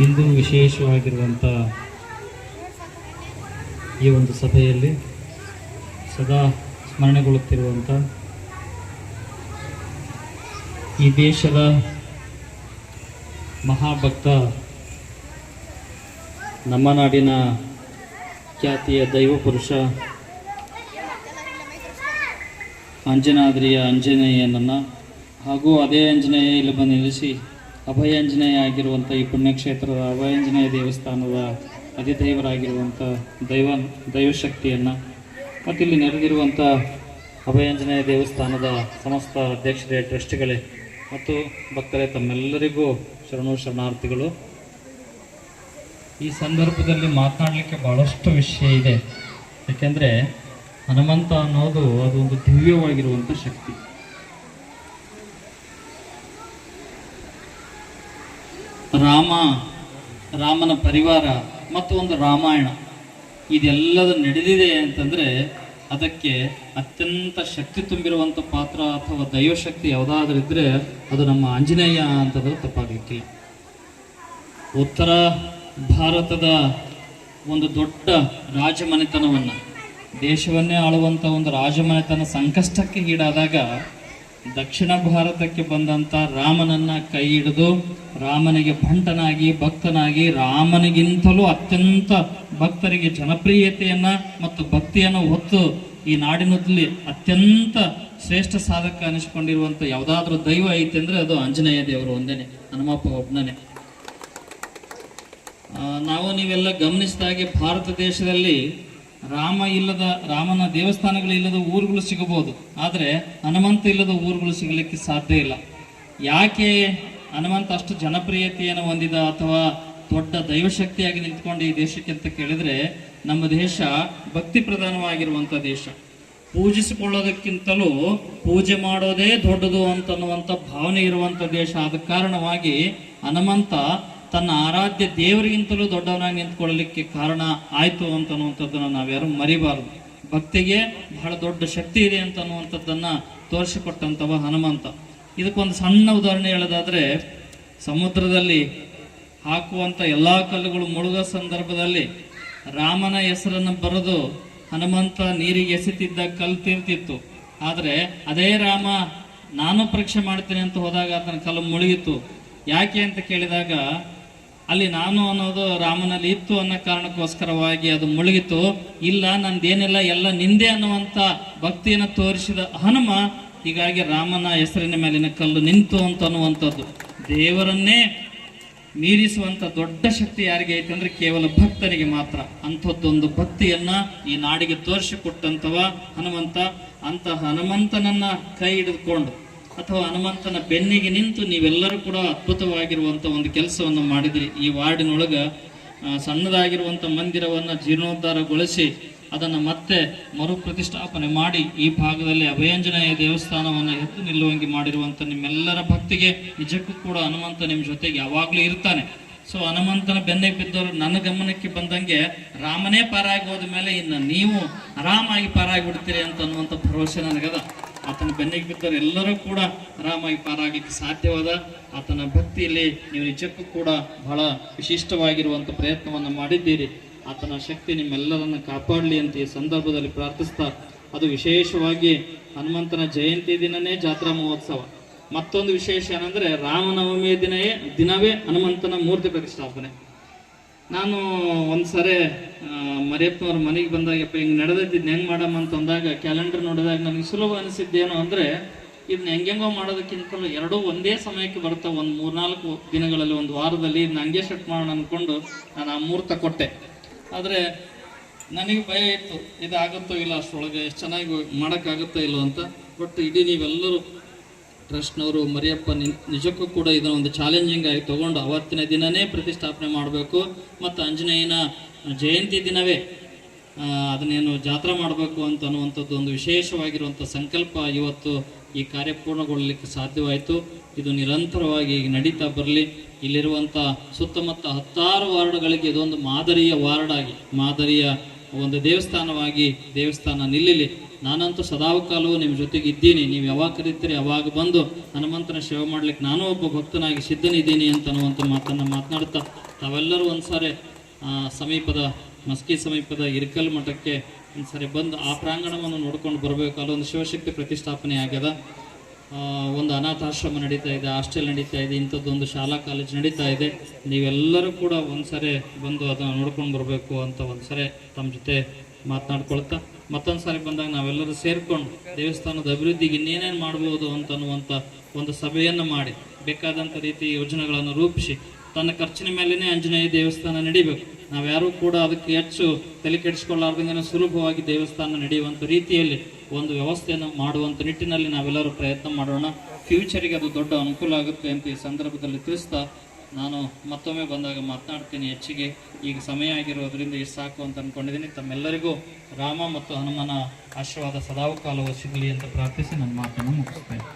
ಇಂದು ವಿಶೇಷವಾಗಿರುವಂಥ ಈ ಒಂದು ಸಭೆಯಲ್ಲಿ ಸದಾ ಸ್ಮರಣೆಗೊಳ್ಳುತ್ತಿರುವಂಥ ಈ ದೇಶದ ಮಹಾಭಕ್ತ ನಮ್ಮ ನಾಡಿನ ಖ್ಯಾತಿಯ ದೈವ ಪುರುಷ ಅಂಜನಾದ್ರಿಯ ಆಂಜನೇಯನನ್ನು ಹಾಗೂ ಅದೇ ಆಂಜನೇಯ ಇಲ್ಲಿ ಬಂದು ನಿಲ್ಲಿಸಿ ಅಭಯ ಆಂಜನೇಯ ಆಗಿರುವಂಥ ಈ ಪುಣ್ಯಕ್ಷೇತ್ರದ ಅಭಯಾಂಜನೇಯ ದೇವಸ್ಥಾನದ ಅಧಿದೈವರಾಗಿರುವಂಥ ದೈವ ದೈವಶಕ್ತಿಯನ್ನು ಮತ್ತು ಇಲ್ಲಿ ನೆರೆದಿರುವಂಥ ಅಭಯಾಂಜನೇಯ ದೇವಸ್ಥಾನದ ಸಮಸ್ತ ಅಧ್ಯಕ್ಷರೇ, ಟ್ರಸ್ಟ್ಗಳೇ ಮತ್ತು ಭಕ್ತರೇ, ತಮ್ಮೆಲ್ಲರಿಗೂ ಶರಣು ಶರಣಾರ್ಥಿಗಳು. ಈ ಸಂದರ್ಭದಲ್ಲಿ ಮಾತನಾಡಲಿಕ್ಕೆ ಭಾಳಷ್ಟು ವಿಷಯ ಇದೆ. ಯಾಕೆಂದರೆ ಹನುಮಂತ ಅನ್ನೋದು ಅದೊಂದು ದಿವ್ಯವಾಗಿರುವಂಥ ಶಕ್ತಿ. ರಾಮ, ರಾಮನ ಪರಿವಾರ ಮತ್ತು ಒಂದು ರಾಮಾಯಣ. ಇದೆಲ್ಲದ ನಡೆದಿದೆ ಅಂತಂದರೆ ಅದಕ್ಕೆ ಅತ್ಯಂತ ಶಕ್ತಿ ತುಂಬಿರುವಂಥ ಪಾತ್ರ ಅಥವಾ ದೈವಶಕ್ತಿ ಯಾವುದಾದ್ರೂ ಇದ್ದರೆ ಅದು ನಮ್ಮ ಆಂಜನೇಯ ಅಂತಂದ್ರೆ ತಪ್ಪಾಗಲಿಕ್ಕಿಲ್ಲ. ಉತ್ತರ ಭಾರತದ ಒಂದು ದೊಡ್ಡ ರಾಜಮನೆತನವನ್ನು, ದೇಶವನ್ನೇ ಆಳುವಂಥ ಒಂದು ರಾಜಮನೆತನ ಸಂಕಷ್ಟಕ್ಕೆ ಈಡಾದಾಗ ದಕ್ಷಿಣ ಭಾರತಕ್ಕೆ ಬಂದಂಥ ರಾಮನನ್ನ ಕೈ ಹಿಡಿದು ರಾಮನಿಗೆ ಭಂಟನಾಗಿ, ಭಕ್ತನಾಗಿ, ರಾಮನಿಗಿಂತಲೂ ಅತ್ಯಂತ ಭಕ್ತರಿಗೆ ಜನಪ್ರಿಯತೆಯನ್ನ ಮತ್ತು ಭಕ್ತಿಯನ್ನು ಹೊತ್ತು ಈ ನಾಡಿನಲ್ಲಿ ಅತ್ಯಂತ ಶ್ರೇಷ್ಠ ಸಾಧಕ ಅನಿಸ್ಕೊಂಡಿರುವಂಥ ಯಾವುದಾದ್ರೂ ದೈವ ಐತೆ ಅಂದ್ರೆ ಅದು ಆಂಜನೇಯ ದೇವರು ಒಂದೇನೆ, ಹನುಮಪ್ಪ ಒಬ್ಬನೇ ನಾವು ನೀವೆಲ್ಲ ಗಮನಿಸಿದಾಗೆ ಭಾರತ ದೇಶದಲ್ಲಿ ರಾಮ ಇಲ್ಲದ, ರಾಮನ ದೇವಸ್ಥಾನಗಳು ಇಲ್ಲದ ಊರುಗಳು ಸಿಗಬಹುದು. ಆದರೆ ಹನುಮಂತ ಇಲ್ಲದ ಊರುಗಳು ಸಿಗಲಿಕ್ಕೆ ಸಾಧ್ಯ ಇಲ್ಲ. ಯಾಕೆ ಹನುಮಂತ ಅಷ್ಟು ಜನಪ್ರಿಯತೆಯನ್ನು ಹೊಂದಿದ ಅಥವಾ ದೊಡ್ಡ ದೈವಶಕ್ತಿಯಾಗಿ ನಿಂತ್ಕೊಂಡು ಈ ದೇಶಕ್ಕೆ ಅಂತ ಕೇಳಿದರೆ ನಮ್ಮ ದೇಶ ಭಕ್ತಿ ಪ್ರಧಾನವಾಗಿರುವಂಥ ದೇಶ. ಪೂಜಿಸಿಕೊಳ್ಳೋದಕ್ಕಿಂತಲೂ ಪೂಜೆ ಮಾಡೋದೇ ದೊಡ್ಡದು ಅಂತನ್ನುವಂಥ ಭಾವನೆ ಇರುವಂಥ ದೇಶ ಆದ ಕಾರಣವಾಗಿ ಹನುಮಂತ ತನ್ನ ಆರಾಧ್ಯ ದೇವರಿಗಿಂತಲೂ ದೊಡ್ಡವನಾಗಿ ನಿಂತ್ಕೊಳ್ಳಲಿಕ್ಕೆ ಕಾರಣ ಆಯ್ತು ಅಂತನ್ನುವಂಥದ್ದನ್ನು ನಾವ್ಯಾರು ಮರಿಬಾರದು. ಭಕ್ತಿಗೆ ಬಹಳ ದೊಡ್ಡ ಶಕ್ತಿ ಇದೆ ಅಂತನ್ನುವಂಥದ್ದನ್ನ ತೋರಿಸಿಕೊಟ್ಟಂತವ ಹನುಮಂತ. ಇದಕ್ಕೊಂದು ಸಣ್ಣ ಉದಾಹರಣೆ ಹೇಳೋದಾದ್ರೆ, ಸಮುದ್ರದಲ್ಲಿ ಹಾಕುವಂಥ ಎಲ್ಲಾ ಕಲ್ಲುಗಳು ಮುಳುಗೋ ಸಂದರ್ಭದಲ್ಲಿ ರಾಮನ ಹೆಸರನ್ನು ಬರೆದು ಹನುಮಂತ ನೀರಿಗೆ ಎಸೆತಿದ್ದ ಕಲ್ಲು ತೀರ್ತಿತ್ತು. ಆದರೆ ಅದೇ ರಾಮ, ನಾನು ಪರೀಕ್ಷೆ ಮಾಡ್ತೇನೆ ಅಂತ ಹೋದಾಗ ಅದನ್ನ ಕಲ್ಲು ಮುಳುಗಿತ್ತು. ಯಾಕೆ ಅಂತ ಕೇಳಿದಾಗ ಅಲ್ಲಿ ನಾನು ಅನ್ನೋದು ರಾಮನಲ್ಲಿ ಇತ್ತು ಅನ್ನೋ ಕಾರಣಕ್ಕೋಸ್ಕರವಾಗಿ ಅದು ಮುಳುಗಿತು ಇಲ್ಲ, ನಂದೇನಿಲ್ಲ, ಎಲ್ಲ ನಿಂದೆ ಅನ್ನುವಂಥ ಭಕ್ತಿಯನ್ನು ತೋರಿಸಿದ ಹನುಮ ಹೀಗಾಗಿ ರಾಮನ ಹೆಸರಿನ ಮೇಲಿನ ಕಲ್ಲು ನಿಂತು ಅಂತ ಅನ್ನುವಂಥದ್ದು. ದೇವರನ್ನೇ ಮೀರಿಸುವಂಥ ದೊಡ್ಡ ಶಕ್ತಿ ಯಾರಿಗೆ ಐತೆ ಅಂದ್ರೆ ಕೇವಲ ಭಕ್ತನಿಗೆ ಮಾತ್ರ. ಅಂಥದ್ದೊಂದು ಭಕ್ತಿಯನ್ನು ಈ ನಾಡಿಗೆ ತೋರಿಸಿಕೊಟ್ಟಂಥವ ಹನುಮಂತ. ಅಂತ ಹನುಮಂತನನ್ನ ಕೈ ಹಿಡಿದುಕೊಂಡು ಅಥವಾ ಹನುಮಂತನ ಬೆನ್ನಿಗೆ ನಿಂತು ನೀವೆಲ್ಲರೂ ಕೂಡ ಅದ್ಭುತವಾಗಿರುವಂತ ಒಂದು ಕೆಲಸವನ್ನು ಮಾಡಿದ್ರಿ. ಈ ವಾರ್ಡಿನೊಳಗ ಸಣ್ಣದಾಗಿರುವಂಥ ಮಂದಿರವನ್ನ ಜೀರ್ಣೋದ್ಧಾರಗೊಳಿಸಿ ಅದನ್ನು ಮತ್ತೆ ಮರು ಪ್ರತಿಷ್ಠಾಪನೆ ಮಾಡಿ ಈ ಭಾಗದಲ್ಲಿ ಅಭಯಂಜನೇಯ ದೇವಸ್ಥಾನವನ್ನು ಎದ್ದು ನಿಲ್ಲುವಂಗೆ ಮಾಡಿರುವಂತ ನಿಮ್ಮೆಲ್ಲರ ಭಕ್ತಿಗೆ ನಿಜಕ್ಕೂ ಕೂಡ ಹನುಮಂತ ನಿಮ್ಮ ಜೊತೆಗೆ ಯಾವಾಗಲೂ ಇರ್ತಾನೆ. ಸೊ ಹನುಮಂತನ ಬೆನ್ನಿಗೆ ಬಿದ್ದವರು ನನ್ನ ಗಮನಕ್ಕೆ ಬಂದಂಗೆ ರಾಮನೇ ಪಾರಾಗಿ ಹೋದ ಮೇಲೆ ಇನ್ನು ನೀವು ಆರಾಮಾಗಿ ಪಾರಾಗಿ ಬಿಡ್ತೀರಿ ಅಂತ ಅನ್ನುವಂಥ ಭರವಸೆ ನನಗದ. ಆತನ ಬೆನ್ನಿಗೆ ಬಿದ್ದವರು ಎಲ್ಲರೂ ಕೂಡ ಆರಾಮಾಗಿ ಪಾರಾಗಲಿಕ್ಕೆ ಸಾಧ್ಯವಾದ ಆತನ ಭಕ್ತಿಯಲ್ಲಿ ನೀವು ನಿಜಕ್ಕೂ ಕೂಡ ಬಹಳ ವಿಶಿಷ್ಟವಾಗಿರುವಂಥ ಪ್ರಯತ್ನವನ್ನು ಮಾಡಿದ್ದೀರಿ. ಆತನ ಶಕ್ತಿ ನಿಮ್ಮೆಲ್ಲರನ್ನು ಕಾಪಾಡಲಿ ಅಂತ ಈ ಸಂದರ್ಭದಲ್ಲಿ ಪ್ರಾರ್ಥಿಸ್ತಾ ಅದು ವಿಶೇಷವಾಗಿ ಹನುಮಂತನ ಜಯಂತಿ ದಿನನೇ ಜಾತ್ರಾ ಮಹೋತ್ಸವ. ಮತ್ತೊಂದು ವಿಶೇಷ ಏನಂದರೆ ರಾಮನವಮಿಯ ದಿನವೇ ದಿನವೇ ಹನುಮಂತನ ಮೂರ್ತಿ ಪ್ರತಿಷ್ಠಾಪನೆ. ನಾನು ಒಂದು ಸರಿ ಮರಿಯಪ್ಪನವ್ರ ಮನೆಗೆ ಬಂದಾಗಪ್ಪ ಹಿಂಗೆ ನಡೆದಿದ್ದು ಹೆಂಗೆ ಮಾಡಮ್ಮ ಅಂತ ಅಂದಾಗ, ಕ್ಯಾಲೆಂಡರ್ ನೋಡಿದಾಗ ನನಗೆ ಸುಲಭ ಅನಿಸಿದ್ದೇನು ಅಂದರೆ ಇದನ್ನ ಹೆಂಗೆಂಗೋ ಮಾಡೋದಕ್ಕಿಂತಲೂ ಎರಡೂ ಒಂದೇ ಸಮಯಕ್ಕೆ ಬರ್ತಾವೆ ಒಂದು ಮೂರ್ನಾಲ್ಕು ದಿನಗಳಲ್ಲಿ, ಒಂದು ವಾರದಲ್ಲಿ ಇದನ್ನ ಹಂಗೆ ಸೆಟ್ ಮಾಡೋಣ ಅಂದ್ಕೊಂಡು ನಾನು ಆ ಮುಹೂರ್ತ ಕೊಟ್ಟೆ. ಆದರೆ ನನಗೆ ಭಯ ಇತ್ತು ಇದು ಆಗುತ್ತೋ ಇಲ್ಲ, ಅಷ್ಟರೊಳಗೆ ಎಷ್ಟು ಚೆನ್ನಾಗಿ ಮಾಡೋಕ್ಕಾಗುತ್ತೋ ಇಲ್ಲೋ ಅಂತ. ಬಟ್ ಇಡೀ ನೀವೆಲ್ಲರೂ ಟ್ರಸ್ಟ್ನವರು, ಮರಿಯಪ್ಪ ನಿಜಕ್ಕೂ ಕೂಡ ಇದನ್ನು ಒಂದು ಚಾಲೆಂಜಿಂಗ್ ಆಗಿ ತಗೊಂಡು ಅವತ್ತಿನ ದಿನನೇ ಪ್ರತಿಷ್ಠಾಪನೆ ಮಾಡಬೇಕು. ಮತ್ತು ಆಂಜನೇಯನ ಜಯಂತಿ ದಿನವೇ ಅದನ್ನೇನು ಜಾತ್ರಾ ಮಾಡಬೇಕು ಅಂತ ಅನ್ನುವಂಥದ್ದು ಒಂದು ವಿಶೇಷವಾಗಿರುವಂಥ ಸಂಕಲ್ಪ ಇವತ್ತು ಈ ಕಾರ್ಯ ಪೂರ್ಣಗೊಳ್ಳಲಿಕ್ಕೆ ಸಾಧ್ಯವಾಯಿತು. ಇದು ನಿರಂತರವಾಗಿ ನಡೀತಾ ಬರಲಿ. ಇಲ್ಲಿರುವಂಥ ಸುತ್ತಮುತ್ತ ಹತ್ತಾರು ವಾರ್ಡ್ಗಳಿಗೆ ಇದೊಂದು ಮಾದರಿಯ ವಾರ್ಡ್ ಆಗಿ, ಮಾದರಿಯ ಒಂದು ದೇವಸ್ಥಾನವಾಗಿ ದೇವಸ್ಥಾನ ನಿಲ್ಲಲಿ. ನಾನಂತೂ ಸದಾಕಾಲವೂ ನಿಮ್ಮ ಜೊತೆಗೆ ಇದ್ದೀನಿ. ನೀವು ಯಾವಾಗ ಕರೀತೀರಿ ಯಾವಾಗ ಬಂದು ಹನುಮಂತನ ಸೇವೆ ಮಾಡ್ಲಿಕ್ಕೆ ನಾನು ಒಬ್ಬ ಭಕ್ತನಾಗಿ ಸಿದ್ಧನಿದ್ದೀನಿ ಅಂತ ಅನ್ನುವಂಥ ಮಾತನ್ನು ಮಾತನಾಡ್ತಾ ತಾವೆಲ್ಲರೂ ಆ, ಸಮೀಪದ ಮಸ್ಕಿ ಸಮೀಪದ ಇರ್ಕಲ್ ಮಠಕ್ಕೆ ಒಂದ್ಸರಿ ಬಂದು ಆ ಪ್ರಾಂಗಣವನ್ನು ನೋಡ್ಕೊಂಡು ಬರಬೇಕು. ಅಲ್ಲೊಂದು ಶಿವಶಕ್ತಿ ಪ್ರತಿಷ್ಠಾಪನೆ ಆಗ್ಯದ ಒಂದು ಅನಾಥಾಶ್ರಮ ನಡೀತಾ ಇದೆ, ಹಾಸ್ಟೆಲ್ ನಡೀತಾ ಇದೆ ಇಂಥದ್ದೊಂದು ಶಾಲಾ ಕಾಲೇಜ್ ನಡೀತಾ ಇದೆ. ನೀವೆಲ್ಲರೂ ಕೂಡ ಒಂದ್ಸರಿ ಬಂದು ಅದನ್ನು ನೋಡ್ಕೊಂಡು ಬರಬೇಕು ಅಂತ ಒಂದ್ಸರಿ ತಮ್ಮ ಜೊತೆ ಮಾತನಾಡ್ಕೊಳ್ತಾ ಮತ್ತೊಂದು ಸಾರಿ ಬಂದಾಗ ನಾವೆಲ್ಲರೂ ಸೇರಿಕೊಂಡು ದೇವಸ್ಥಾನದ ಅಭಿವೃದ್ಧಿಗೆ ಇನ್ನೇನೇನು ಮಾಡ್ಬೋದು ಅಂತ ಅನ್ನುವಂಥ ಒಂದು ಸಭೆಯನ್ನು ಮಾಡಿ ಬೇಕಾದಂಥ ರೀತಿ ಯೋಜನೆಗಳನ್ನು ರೂಪಿಸಿ ತನ್ನ ಖರ್ಚಿನ ಮೇಲೇ ಆಂಜನೇಯ ದೇವಸ್ಥಾನ ನಡಿಬೇಕು ಯಾರು ಕೂಡ ಅದಕ್ಕೆ ಹೆಚ್ಚು ತಲೆ ಕೆಡಿಸ್ಕೊಳ್ಳಾರ್ದಂಗೆ ಸುಲಭವಾಗಿ ದೇವಸ್ಥಾನ ನಡೆಯುವಂಥ ರೀತಿಯಲ್ಲಿ ಒಂದು ವ್ಯವಸ್ಥೆಯನ್ನು ಮಾಡುವಂಥ ನಿಟ್ಟಿನಲ್ಲಿ ನಾವೆಲ್ಲರೂ ಪ್ರಯತ್ನ ಮಾಡೋಣ. ಫ್ಯೂಚರಿಗೆ ಅದು ದೊಡ್ಡ ಅನುಕೂಲ ಆಗುತ್ತೆ ಅಂತ ಈ ಸಂದರ್ಭದಲ್ಲಿ ತಿಳಿಸ್ತಾ ನಾನು ಮತ್ತೊಮ್ಮೆ ಬಂದಾಗ ಮಾತನಾಡ್ತೀನಿ ಹೆಚ್ಚಿಗೆ. ಈಗ ಸಮಯ ಆಗಿರೋದ್ರಿಂದ ಇಷ್ಟು ಸಾಕು ಅಂತ ಅಂದ್ಕೊಂಡಿದ್ದೀನಿ ತಮ್ಮೆಲ್ಲರಿಗೂ ರಾಮ ಮತ್ತು ಹನುಮನ ಆಶೀರ್ವಾದ ಸದಾಕಾಲವೂ ಸಿಗಲಿ ಅಂತ ಪ್ರಾರ್ಥಿಸಿ ನನ್ನ ಮಾತನ್ನು ಮುಗಿಸ್ತೇನೆ.